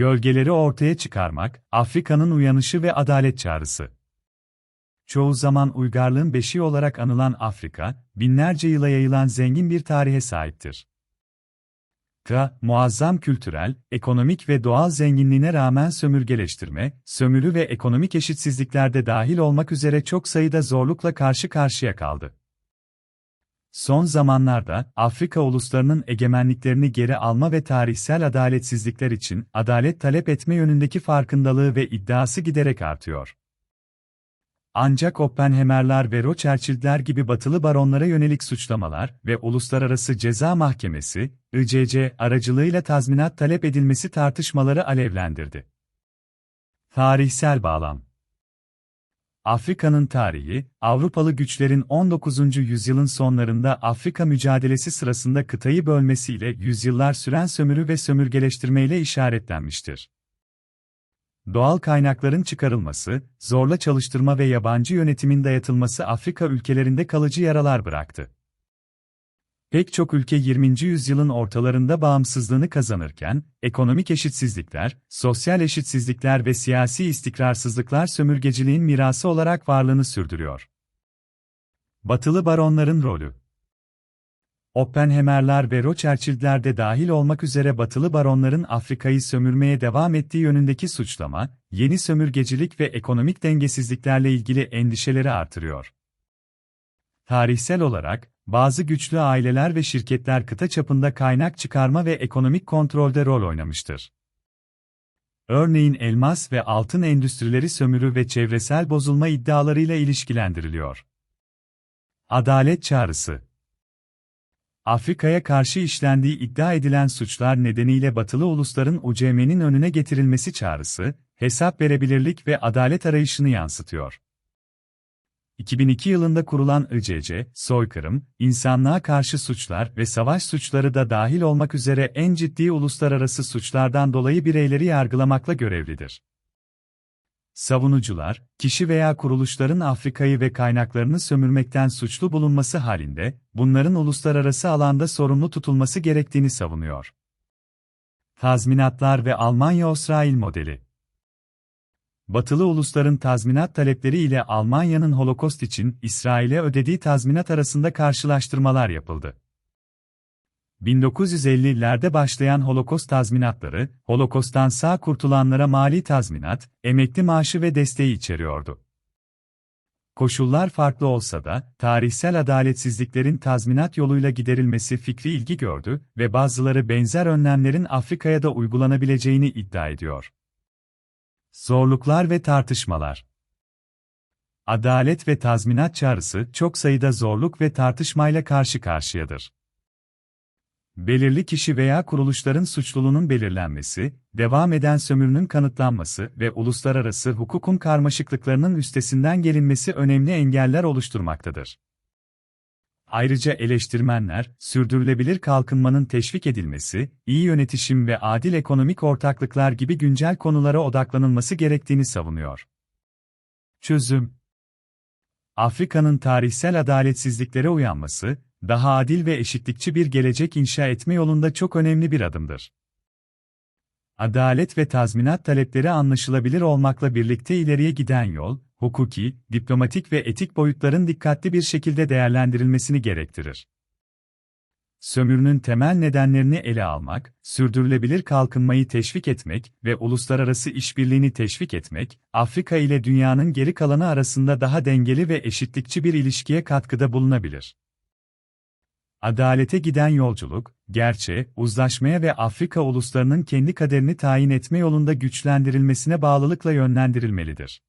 Gölgeleri ortaya çıkarmak, Afrika'nın uyanışı ve adalet çağrısı. Çoğu zaman uygarlığın beşiği olarak anılan Afrika, binlerce yıla yayılan zengin bir tarihe sahiptir. K, muazzam kültürel, ekonomik ve doğal zenginliğine rağmen sömürgeleştirme, sömürü ve ekonomik eşitsizliklerde dahil olmak üzere çok sayıda zorlukla karşı karşıya kaldı. Son zamanlarda, Afrika uluslarının egemenliklerini geri alma ve tarihsel adaletsizlikler için adalet talep etme yönündeki farkındalığı ve iddiası giderek artıyor. Ancak Oppenheimer'lar ve Rothschild'ler gibi batılı baronlara yönelik suçlamalar ve Uluslararası Ceza Mahkemesi, ICC aracılığıyla tazminat talep edilmesi tartışmaları alevlendirdi. Tarihsel bağlam Afrika'nın tarihi, Avrupalı güçlerin 19. yüzyılın sonlarında Afrika mücadelesi sırasında kıtayı bölmesiyle yüzyıllar süren sömürü ve sömürgeleştirmeyle işaretlenmiştir. Doğal kaynakların çıkarılması, zorla çalıştırma ve yabancı yönetimin dayatılması Afrika ülkelerinde kalıcı yaralar bıraktı. Pek çok ülke 20. yüzyılın ortalarında bağımsızlığını kazanırken, ekonomik eşitsizlikler, sosyal eşitsizlikler ve siyasi istikrarsızlıklar sömürgeciliğin mirası olarak varlığını sürdürüyor. Batılı baronların rolü Oppenheimer'lar ve Rothschild'ler de dahil olmak üzere batılı baronların Afrika'yı sömürmeye devam ettiği yönündeki suçlama, yeni sömürgecilik ve ekonomik dengesizliklerle ilgili endişeleri artırıyor. Tarihsel olarak, bazı güçlü aileler ve şirketler kıta çapında kaynak çıkarma ve ekonomik kontrolde rol oynamıştır. Örneğin elmas ve altın endüstrileri sömürü ve çevresel bozulma iddialarıyla ilişkilendiriliyor. Adalet çağrısı Afrika'ya karşı işlendiği iddia edilen suçlar nedeniyle batılı ulusların UCM'nin önüne getirilmesi çağrısı, hesap verebilirlik ve adalet arayışını yansıtıyor. 2002 yılında kurulan ICC, soykırım, insanlığa karşı suçlar ve savaş suçları da dahil olmak üzere en ciddi uluslararası suçlardan dolayı bireyleri yargılamakla görevlidir. Savunucular, kişi veya kuruluşların Afrika'yı ve kaynaklarını sömürmekten suçlu bulunması halinde, bunların uluslararası alanda sorumlu tutulması gerektiğini savunuyor. Tazminatlar ve Almanya-İsrail modeli Batılı ulusların tazminat talepleri ile Almanya'nın Holokost için İsrail'e ödediği tazminat arasında karşılaştırmalar yapıldı. 1950'lerde başlayan Holokost tazminatları, Holokost'tan sağ kurtulanlara mali tazminat, emekli maaşı ve desteği içeriyordu. Koşullar farklı olsa da, tarihsel adaletsizliklerin tazminat yoluyla giderilmesi fikri ilgi gördü ve bazıları benzer önlemlerin Afrika'ya da uygulanabileceğini iddia ediyor. Zorluklar ve tartışmalar Adalet ve tazminat çağrısı çok sayıda zorluk ve tartışmayla karşı karşıyadır belirli kişi veya kuruluşların suçluluğunun belirlenmesi, devam eden sömürünün kanıtlanması ve uluslararası hukukun karmaşıklıklarının üstesinden gelinmesi önemli engeller oluşturmaktadır. Ayrıca eleştirmenler, sürdürülebilir kalkınmanın teşvik edilmesi, iyi yönetişim ve adil ekonomik ortaklıklar gibi güncel konulara odaklanılması gerektiğini savunuyor. Çözüm Afrika'nın tarihsel adaletsizliklere uyanması, daha adil ve eşitlikçi bir gelecek inşa etme yolunda çok önemli bir adımdır. Adalet ve tazminat talepleri anlaşılabilir olmakla birlikte ileriye giden yol, hukuki, diplomatik ve etik boyutların dikkatli bir şekilde değerlendirilmesini gerektirir. Sömürünün temel nedenlerini ele almak, sürdürülebilir kalkınmayı teşvik etmek ve uluslararası işbirliğini teşvik etmek, Afrika ile dünyanın geri kalanı arasında daha dengeli ve eşitlikçi bir ilişkiye katkıda bulunabilir. Adalete giden yolculuk, gerçe, uzlaşmaya ve Afrika uluslarının kendi kaderini tayin etme yolunda güçlendirilmesine bağlılıkla yönlendirilmelidir.